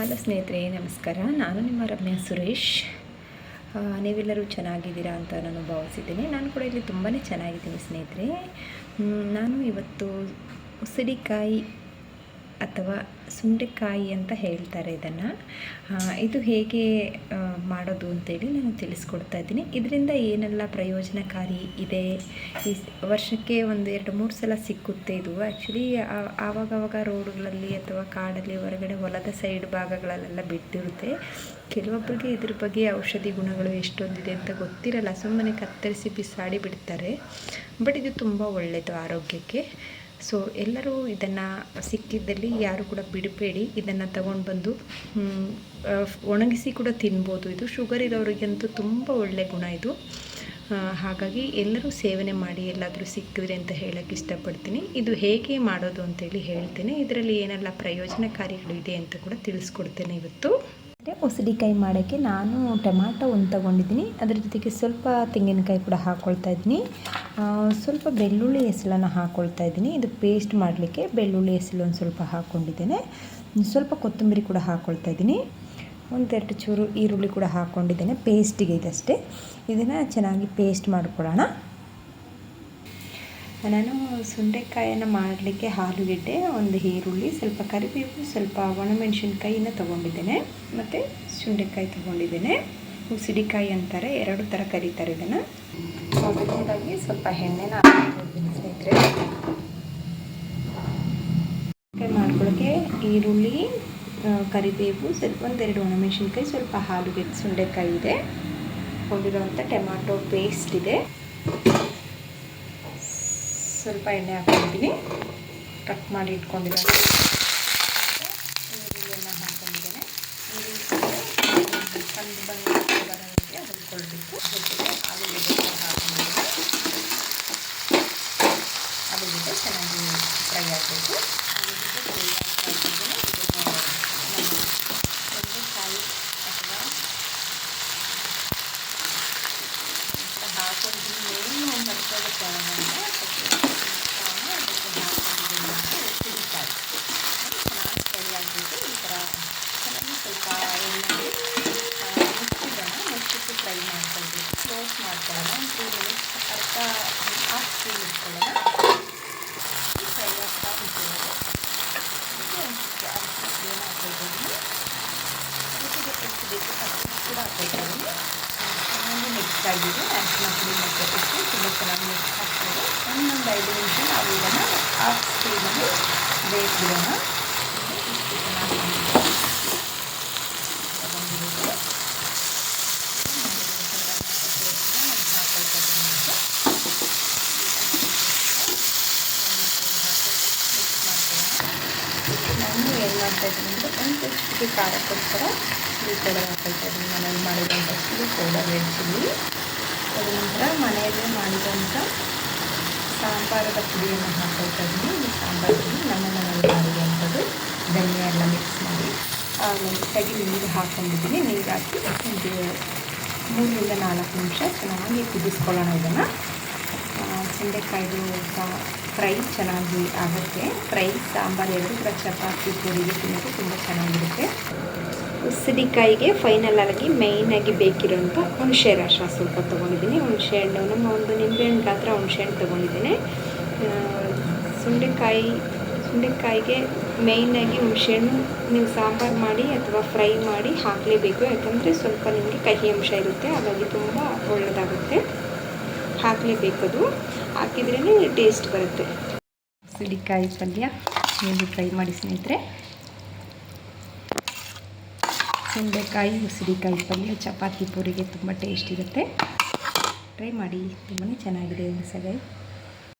Hello ಸ್ನೇಹಿತರೆ, ನಮಸ್ಕಾರ. ನಾನು ನಿಮ್ಮ ರಮ್ಯಾ ಸುರೇಶ್. ನೀವೆಲ್ಲರೂ ಚೆನ್ನಾಗಿದ್ದೀರಾ ಅಂತ ನಾನು ಭಾವಿಸಿದ್ದೀನಿ. ನಾನು ಕೂಡ ಇಲ್ಲಿ ತುಂಬಾ ಚೆನ್ನಾಗಿದ್ದೀನಿ ಸ್ನೇಹಿತರೆ. ನಾನು ಇವತ್ತು ಉಸಿರಿಕಾಯಿ ಅಥವಾ ಸುಂಡೆಕಾಯಿ ಅಂತ ಹೇಳ್ತಾರೆ ಇದನ್ನು. ಇದು ಹೇಗೆ ಮಾಡೋದು ಅಂತೇಳಿ ನಾನು ತಿಳಿಸ್ಕೊಡ್ತಾ ಇದ್ದೀನಿ. ಇದರಿಂದ ಏನೆಲ್ಲ ಪ್ರಯೋಜನಕಾರಿ ಇದೆ? ಈ ವರ್ಷಕ್ಕೆ ಒಂದು ಎರಡು ಮೂರು ಸಲ ಸಿಕ್ಕುತ್ತೆ ಇದು. ಆ್ಯಕ್ಚುಲಿ ಆವಾಗವಾಗ ರೋಡ್ಗಳಲ್ಲಿ ಅಥವಾ ಕಾಡಲ್ಲಿ ಹೊರಗಡೆ ಹೊಲದ ಸೈಡ್ ಭಾಗಗಳಲ್ಲೆಲ್ಲ ಬಿಟ್ಟಿರುತ್ತೆ ಕೆಲವೊಬ್ಬರಿಗೆ ಇದ್ರ ಬಗ್ಗೆ ಔಷಧಿ ಗುಣಗಳು ಎಷ್ಟೊಂದಿದೆ ಅಂತ ಗೊತ್ತಿರಲ್ಲ. ಸುಮ್ಮನೆ ಕತ್ತರಿಸಿ ಬಿಸಾಡಿ ಬಿಡ್ತಾರೆ. ಬಟ್ ಇದು ತುಂಬ ಒಳ್ಳೆಯದು ಆರೋಗ್ಯಕ್ಕೆ. ಸೊ ಎಲ್ಲರೂ ಇದನ್ನು ಸಿಕ್ಕಿದ್ದಲ್ಲಿ ಯಾರು ಕೂಡ ಬಿಡಬೇಡಿ. ಇದನ್ನು ತಗೊಂಡು ಬಂದು ಒಣಗಿಸಿ ಕೂಡ ತಿನ್ಬೋದು. ಇದು ಶುಗರ್ ಇರೋರಿಗಂತೂ ತುಂಬ ಒಳ್ಳೆಯ ಗುಣ ಇದು. ಹಾಗಾಗಿ ಎಲ್ಲರೂ ಸೇವನೆ ಮಾಡಿ ಎಲ್ಲಾದರೂ ಸಿಕ್ಕಿದ್ರೆ ಅಂತ ಹೇಳೋಕ್ಕೆ ಇಷ್ಟಪಡ್ತೀನಿ. ಇದು ಹೇಗೆ ಮಾಡೋದು ಅಂತೇಳಿ ಹೇಳ್ತೇನೆ. ಇದರಲ್ಲಿ ಏನೆಲ್ಲ ಪ್ರಯೋಜನಕಾರಿಗಳು ಇದೆ ಅಂತ ಕೂಡ ತಿಳಿಸ್ಕೊಡ್ತೇನೆ ಇವತ್ತು. ಅಂದರೆ ಉಸಿರಿಕಾಯಿ ಮಾಡೋಕ್ಕೆ ನಾನು ಟೊಮ್ಯಾಟೊ ಒಂದು ತೊಗೊಂಡಿದ್ದೀನಿ. ಅದ್ರ ಜೊತೆಗೆ ಸ್ವಲ್ಪ ತೆಂಗಿನಕಾಯಿ ಕೂಡ ಹಾಕ್ಕೊಳ್ತಾ ಇದ್ದೀನಿ. ಸ್ವಲ್ಪ ಬೆಳ್ಳುಳ್ಳಿ ಹೆಸಲನ್ನು ಹಾಕ್ಕೊಳ್ತಾ ಇದ್ದೀನಿ. ಇದು ಪೇಸ್ಟ್ ಮಾಡಲಿಕ್ಕೆ ಬೆಳ್ಳುಳ್ಳಿ ಹೆಸಲು ಒಂದು ಸ್ವಲ್ಪ ಹಾಕ್ಕೊಂಡಿದ್ದೇನೆ ಸ್ವಲ್ಪ ಕೊತ್ತಂಬರಿ ಕೂಡ ಹಾಕ್ಕೊಳ್ತಾ ಇದ್ದೀನಿ. ಒಂದೆರಡು ಚೂರು ಈರುಳ್ಳಿ ಕೂಡ ಹಾಕ್ಕೊಂಡಿದ್ದೇನೆ ಪೇಸ್ಟಿಗೆ ಇದಷ್ಟೇ ಇದನ್ನು ಚೆನ್ನಾಗಿ ಪೇಸ್ಟ್ ಮಾಡ್ಕೊಳ್ಳೋಣ. ನಾನು ಸುಂಡೆಕಾಯನ್ನು ಮಾಡಲಿಕ್ಕೆ ಆಲೂಗೆಡ್ಡೆ ಒಂದು ಈರುಳ್ಳಿ, ಸ್ವಲ್ಪ ಕರಿಬೇವು, ಸ್ವಲ್ಪ ಒಣಮೆಣಸಿನ್ಕಾಯಿನ ತೊಗೊಂಡಿದ್ದೇನೆ. ಮತ್ತು ಸುಂಡೆಕಾಯಿ ತೊಗೊಂಡಿದ್ದೇನೆ. ಉಸಿಡಿಕಾಯಿ ಅಂತಾರೆ, ಎರಡು ಥರ ಕರೀತಾರೆ ಇದನ್ನು. ಮೊದಲನೇದಾಗಿ ಸ್ವಲ್ಪ ಎಣ್ಣೆನ ಸ್ನೇಹಿತರೆ. ಮಾಡ್ಕೊಳ್ಳೋಕ್ಕೆ ಈರುಳ್ಳಿ ಕರಿಬೇವು ಸ್ವಲ್ಪ ಒಂದೆರಡು ಒಣಮೆಣಸಿನ್ಕಾಯಿ, ಸ್ವಲ್ಪ ಹಾಲುಗೆಡ್ಡೆ ಸುಂಡೆಕಾಯಿ ಇದೆ. ಕೊಂಡಿರೋಂಥ ಟೊಮ್ಯಾಟೊ ಪೇಸ್ಟ್ ಇದೆ. ಸ್ವಲ್ಪ ಎಣ್ಣೆ ಹಾಕ್ಕೊಂಡಿದ್ದೀನಿ ಕಟ್ ಮಾಡಿ ಇಟ್ಕೊಂಡಿರೋ ಈರುಳ್ಳಿಯನ್ನು ಹಾಕೊಂಡಿದ್ದೇನೆ. ಈರುಳ್ಳಿ ಕಂದು ಬಣ್ಣ ಬರೋಂಗೆ ಹುರ್ಕೊಳ್ಬೇಕು. ಜೊತೆಗೆ ಆಲೂಗಡ್ಡೆ ಹಾಕೊಂಡಿದ್ದೆ ಆಲೂಗಡ್ಡೆ ಚೆನ್ನಾಗಿ ಫ್ರೈ ಆಗಬೇಕು. ಫ್ರೈ ಆಗ್ತಾ ಇದ್ದೀನಿ ಇದು ಬೆಂಡೆಕಾಯಿ ಅಥವಾ ಹಾಕೊಂಡು ಏನು ಮರ್ತೋಗುತ್ತೆ ಒಳಗಡೆ ಉಪ್ಪಿನಕಾಯಿ ಚೆನ್ನಾಗಿ ಫ್ರೈ ಆಗಬೇಕು ಈ ಸ್ವಲ್ಪ ಎಣ್ಣೆ ಮುಚ್ಚಿಡೋಣ ಮಾಡ್ಕೊಳ್ಬೇಕು ಕ್ಲೋಸ್ ಮಾಡ್ಕೊಳ್ಳೋಣ ಒಂದು ತ್ರೀ ಅರ್ಧ ಹಾಫ್ ಫ್ರೀ ಇಟ್ಕೊಳ್ಳೋಣ ಫ್ರೈ ಆಗ್ತಾ ಹಾಕ್ಕೊಳ್ತೀನಿ ಅದಕ್ಕೆ ಎಷ್ಟು ಬೇಕು ಅಷ್ಟು ಕೂಡ ಮಿಕ್ಸ್ ಆಗಿದೆ ಅರಿಶಿನ ತುಂಬ ಚೆನ್ನಾಗಿ ಮಿಕ್ಸ್ ಆಗ್ತಾಯಿದೆ ಒಂದೊಂದು ಐದು ನಿಮಿಷ ನಾವು ಇದನ್ನು ಹಾಫ್ ಸ್ಪೀಡಲ್ಲಿ ಬೇಯಿಸ್ಬಿಡೋಣ. ನಾನು ಏನು ಮಾಡ್ತಾಯಿದ್ದೀನಿ ಅಂದರೆ ಒಂದು ಟೆಸ್ಟ್ಗೆ ಖಾರಕ್ಕೋಸ್ಕರ ಚಿಲ್ಲಿ ಪೌಡರ್ ಮನೇಲಿ ಮಾಡಿದಂಥ ಚಿಲ್ಲಿ ಪೌಡರ್ ರೆಡ್ ಚಿಲ್ಲಿ ಅದ ನಂತರ ಮನೆಯಲ್ಲೇ ಮಾಡಿರೋಂಥ ಸಾಂಬಾರದ ಪುಡಿಯನ್ನು ಇದ್ದೀನಿ ಈ ಸಾಂಬಾರು ಪುಡಿ ನಮ್ಮ ಮನೆಯಲ್ಲಿ ಮಾಡಿರುವಂಥದ್ದು ಧನಿಯಾ ಎಲ್ಲ ಮಿಕ್ಸ್ ಮಾಡಿ ನೀಟಾಗಿ ನೀರು ಹಾಕೊಂಡಿದ್ದೀನಿ ನೀರು ಹಾಕಿ ಒಂದು ಮೂರರಿಂದ ನಾಲ್ಕು ನಿಮಿಷ ಚೆನ್ನಾಗಿ ಕುದಿಸ್ಕೊಳ್ಳೋಣ ಇದನ್ನು. ಸಹ ಫ್ರೈ ಚೆನ್ನಾಗಿ ಆಗುತ್ತೆ. ಫ್ರೈ ಸಾಂಬಾರು, ಎರಡು ಕೂಡ ಚಪಾತಿ ಪೂರಿಗೆ ತಿನ್ನೋದು ತುಂಬ ಚೆನ್ನಾಗಿರುತ್ತೆ. ಉಸಿರಿಕಾಯಿಗೆ ಫೈನಲ್ ಆಗಿ ಮೇಯ್ನಾಗಿ ಬೇಕಿರೋಂಥ ಹುಣಸೆ ರಸ ಸ್ವಲ್ಪ ತೊಗೊಂಡಿದ್ದೀನಿ. ಹುಣಸೆ ಹಣ್ಣು ನಮ್ಮ ಒಂದು ನಿಂಬೆಹಣ್ಣು ಗಾತ್ರ ಹುಣಸೆ ಹಣ್ಣು ತೊಗೊಂಡಿದ್ದೀನಿ ಸುಂಡೆಕಾಯಿ, ಸುಂಡೆಕಾಯಿಗೆ ಮೇಯ್ನಾಗಿ ಹುಣಸೆಹಣ್ಣು ನೀವು ಸಾಂಬಾರು ಮಾಡಿ ಅಥವಾ ಫ್ರೈ ಮಾಡಿ ಹಾಕಲೇಬೇಕು. ಯಾಕಂದರೆ ಸ್ವಲ್ಪ ನಿಮಗೆ ಕಹಿ ಅಂಶ ಇರುತ್ತೆ, ಹಾಗಾಗಿ ತುಂಬ ಒಳ್ಳೆಯದಾಗುತ್ತೆ ಹಾಕಲೇಬೇಕದು ಹಾಕಿದ್ರೇ ಟೇಸ್ಟ್ ಬರುತ್ತೆ. ಸಿಡಿಕಾಯಿ ಪಲ್ಯ ನೀವು ಫ್ರೈ ಮಾಡಿ ಸ್ನೇಹಿತರೆ. ಸುಂಡೆಕಾಯಿ ಉಸಿರಿಕಾಯಿ ಪಲ್ಯ ಚಪಾತಿ ಪೂರಿಗೆ ತುಂಬ ಟೇಸ್ಟ್ ಇರುತ್ತೆ. ಟ್ರೈ ಮಾಡಿ ತುಂಬಾ ಚೆನ್ನಾಗಿದೆ ಸಗಾಯಿ